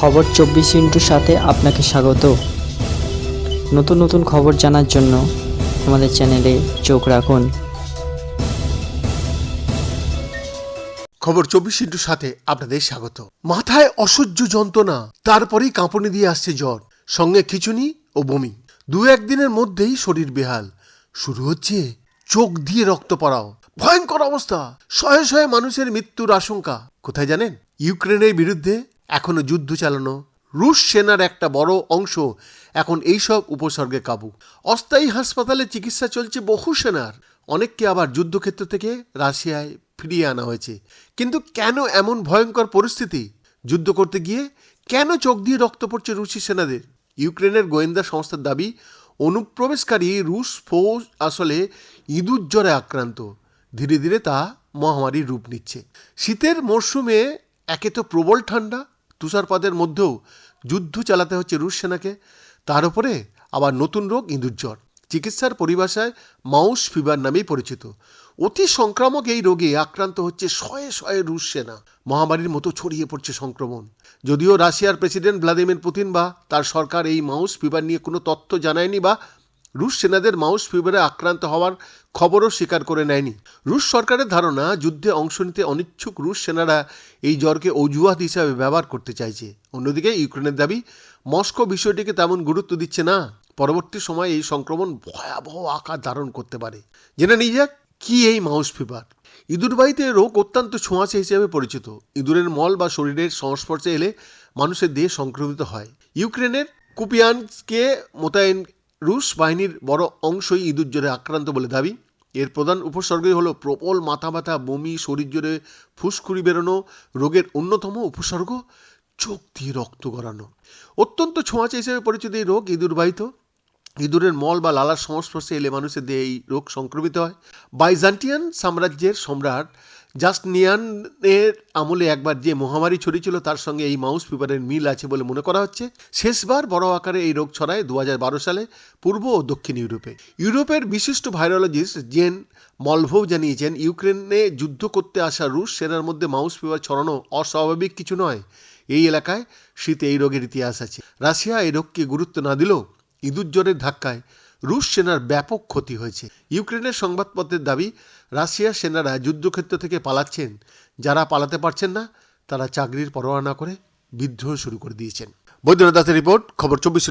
খবর চব্বিশ ইন্টুর সাথে আপনাকে স্বাগত। নতুন নতুন খবর জানার জন্য আমাদের চ্যানেলে চোখ রাখুন। খবর চব্বিশ ইন্টুর সাথে আপনাদের স্বাগত। মাথায় অসহ্য যন্ত্রণা, তারপরেই কাঁপুনি দিয়ে আসছে জ্বর, সঙ্গে খিচুনি ও বমি। দু একদিনের মধ্যেই শরীর বেহাল। শুরু হচ্ছে চোখ দিয়ে রক্ত পড়াও। ভয়ঙ্কর অবস্থা। শয়ে শয়ে মানুষের মৃত্যুর আশঙ্কা। কোথায় জানেন? ইউক্রেনের বিরুদ্ধে এখনও যুদ্ধ চালানো। রুশ সেনার একটা বড় অংশ এখন এইসব উপসর্গে কাবু। অস্থায়ী হাসপাতালে চিকিৎসা চলছে বহু সেনার। অনেককে আবার যুদ্ধক্ষেত্র থেকে রাশিয়ায় ফিরিয়ে আনা হয়েছে। কিন্তু কেন এমন ভয়ঙ্কর পরিস্থিতি? যুদ্ধ করতে গিয়ে কেন চোখ দিয়ে রক্ত পড়ছে রুশি সেনাদের? ইউক্রেনের গোয়েন্দা সংস্থার দাবি, অনুপ্রবেশকারী রুশ ফৌজ আসলে ইঁদুর জ্বরে আক্রান্ত। ধীরে ধীরে তা মহামারীর রূপ নিচ্ছে। শীতের মরশুমে একে তো প্রবল ঠান্ডা তুষারপাতের মধ্যেও যুদ্ধ চালাতে হচ্ছে রুশ সেনাকে, তার উপরে আবার নতুন রোগ ইঁদুর জ্বর। চিকিৎসার পরিভাষায় মাউস ফিভার নামেই পরিচিত। অতি সংক্রামক এই রোগে আক্রান্ত হচ্ছে শয়ে শয়ে রুশ সেনা। মহামারীর মতো ছড়িয়ে পড়ছে সংক্রমণ। যদিও রাশিয়ার প্রেসিডেন্ট ভ্লাদিমির পুতিন বা তার সরকার এই মাউস ফিভার নিয়ে কোনো তথ্য জানায়নি বা রুশ সেনাদের মাউস ফিভারে আক্রান্ত হওয়ার খবরও স্বীকার করে নেয়নি। রুশ সরকারের ধারণা, যুদ্ধে অংশ নিতে অনিচ্ছুক রুশ সেনারা এই জ্বরকে অজুহাত হিসাবে ব্যবহার করতে চাইছে। অন্যদিকে, ইউক্রেনের দাবি, মস্কো বিষয়টিকে তেমন গুরুত্ব দিচ্ছে না। পরবর্তী সময়ে এই সংক্রমণ ভয়াবহ আকার ধারণ করতে পারে। জেনে নিয়ে যাক কি এই মাউস ফিভার? ইঁদুরবাহিতে রোগ অত্যন্ত ছোঁয়াচে হিসেবে পরিচিত। ইঁদুরের মল বা শরীরের সংস্পর্শে এলে মানুষের দেহে সংক্রমিত হয়। ইউক্রেনের কুপিয়ানকে মোতায়েন রুশ বাহিনীর বড় অংশই ইঁদুর জ্বরে আক্রান্ত বলে দাবি। এর প্রধান উপসর্গই হলো প্রবল মাথা ব্যথা, বমি, শরীর জুড়ে ফুসকুড়ি বেরোনো, রোগের অন্যতম উপসর্গ, চোখ দিয়ে রক্ত গড়ানো। অত্যন্ত ছোঁয়াচে হিসেবে পরিচিত এই রোগ ইঁদুরবাহিত ইঁদুরের মল বা লালার সংস্পর্শে এলে মানুষের দেহে এই রোগ সংক্রমিত হয়। বাইজান্টিয়ান সাম্রাজ্যের সম্রাট জাস্টনিয়ানের আমলে একবার যে মহামারী ছড়িয়েছিল, তার সঙ্গে এই মাউস ফিভারের মিল আছে বলে মনে করা হচ্ছে। শেষবার বড় আকারে এই রোগ ছড়ায় দু হাজার বারো সালে পূর্ব ও দক্ষিণ ইউরোপে। ইউরোপের বিশিষ্ট ভাইরোলজিস্ট জেন মলভোভ জানিয়েছেন, ইউক্রেনে যুদ্ধ করতে আসা রুশ সেনার মধ্যে মাউস ফিভার ছড়ানো অস্বাভাবিক কিছু নয়। এই এলাকায় শীতে এই রোগের ইতিহাস আছে। রাশিয়া এই রোগকে গুরুত্ব না দিলেও ইঁদুর জ্বরের ধাক্কায় রুশ সেনার ব্যাপক ক্ষতি হয়েছে। ইউক্রেনের সংবাদপত্রের দাবি, রাশিয়ার সেনারা যুদ্ধক্ষেত্র থেকে পালাচ্ছেন। যারা পালাতে পারছেন না, তারা চাকরির পরোয়া না করে বিদ্রোহ শুরু করে দিয়েছেন। বৈদ্যনাথ দাসের রিপোর্ট, খবর চব্বিশ